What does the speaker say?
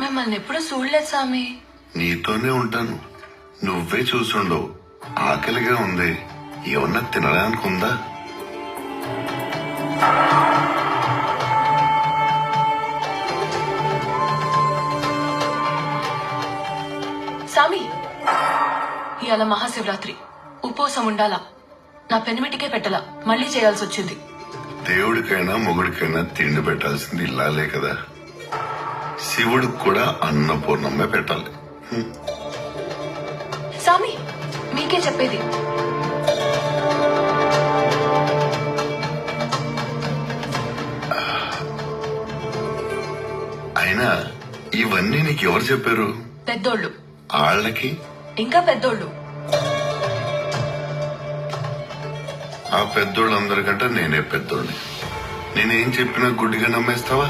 మిమ్మల్ని ఎప్పుడు చూడలేదు స్వామి. నీతోనే ఉంటాను. నువ్వే చూసుండవు. ఆకలిగా ఉంది. ఏమన్నా తినడానికి ఉందా స్వామి ఇవాళ మహాశివరాత్రి. ఉపవాసం ఉండాలా? నా పెనిమిటికే పెట్టలా? మళ్ళీ చేయాల్సి వచ్చింది. దేవుడికైనా మొగుడికైనా తిండి పెట్టాల్సింది ఇల్లాలే కదా. శివుడికి కూడా అన్నపూర్ణమ్మే పెట్టాలి. స్వామి మీకే చెప్పేది. అయినా ఇవన్నీ నీకు ఎవరు చెప్పారు? పెద్దోళ్ళు. వాళ్ళకి ఇంకా పెద్దోళ్ళు. ఆ పెద్దోళ్ళందరికంటే నేనే పెద్దోళ్ళని నేనేం చెప్పినా గుడ్డిగా నమ్మేస్తావా?